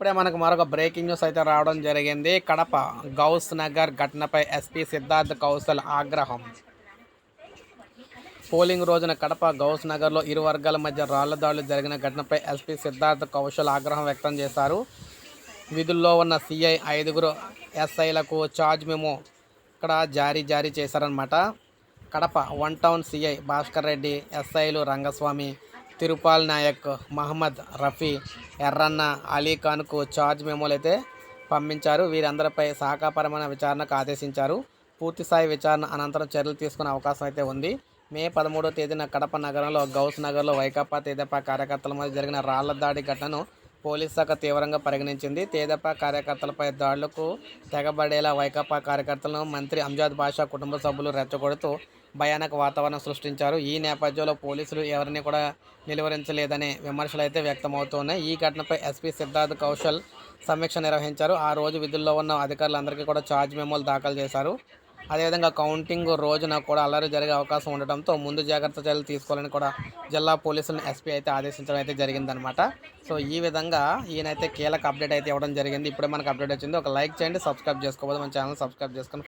ఇప్పుడే మనకు మరొక బ్రేకింగ్ న్యూస్ అయితే రావడం జరిగింది. కడప గౌస్ నగర్ ఘటనపై ఎస్పీ సిద్ధార్థ్ కౌశల్ ఆగ్రహం. పోలింగ్ రోజున కడప గౌస్ నగర్లో ఇరు వర్గాల మధ్య రాళ్ళ దాడులు జరిగిన ఘటనపై ఎస్పీ సిద్ధార్థ్ కౌశల్ ఆగ్రహం వ్యక్తం చేశారు. విధుల్లో ఉన్న సిఐ ఐదుగురు ఎస్ఐలకు చార్జ్ మెమో ఇక్కడ జారీ జారీ చేశారనమాట Kadapa one town CI Bhaskar Reddy ఎస్ఐలు రంగస్వామి తిరుపాల్ నాయక్ మహమ్మద్ రఫీ ఎర్రన్న అలీఖాన్కు చార్జ్ మెమోలు అయితే పంపించారు. వీరందరిపై శాఖాపరమైన విచారణకు ఆదేశించారు. పూర్తిస్థాయి విచారణ అనంతరం చర్యలు తీసుకునే అవకాశం అయితే ఉంది. మే పదమూడో తేదీన కడప నగరంలో గౌస్ నగర్లో వైకాపా తెదేపా కార్యకర్తల మధ్య జరిగిన రాళ్ళ దాడి ఘటనను పోలీస్ శాఖ తీవ్రంగా పరిగణించింది. తేదపా కార్యకర్తలపై దాడులకు తెగబడేలా వైకాపా కార్యకర్తలను మంత్రి అంజాద్ బాషా కుటుంబ సభ్యులు రెచ్చగొడుతూ భయానక వాతావరణం సృష్టించారు. ఈ నేపథ్యంలో పోలీసులు ఎవరిని కూడా నిలువరించలేదనే విమర్శలు అయితే వ్యక్తమవుతున్నాయి. ఈ ఘటనపై ఎస్పీ సిద్ధార్థ్ కౌశల్ సమీక్ష నిర్వహించారు. ఆ రోజు విధుల్లో ఉన్న అధికారులందరికీ కూడా ఛార్జ్ మెమోలు దాఖలు చేశారు. అదేవిధంగా కౌంటింగ్ రోజున కూడా అల్లరి జరిగే అవకాశం ఉండటంతో ముందు జాగ్రత్త చర్యలు తీసుకోవాలని కూడా జిల్లా పోలీసులను ఎస్పీ అయితే ఆదేశించడం అయితే జరిగిందనమాట సో ఈ విధంగా ఈయనైతే కీలక అప్డేట్ అయితే ఇవ్వడం జరిగింది. ఇప్పుడే మనకు అప్డేట్ వచ్చింది. ఒక లైక్ చేయండి సబ్స్క్రైబ్ చేసుకోవాలి మన ఛానల్ సబ్స్క్రైబ్ చేసుకొని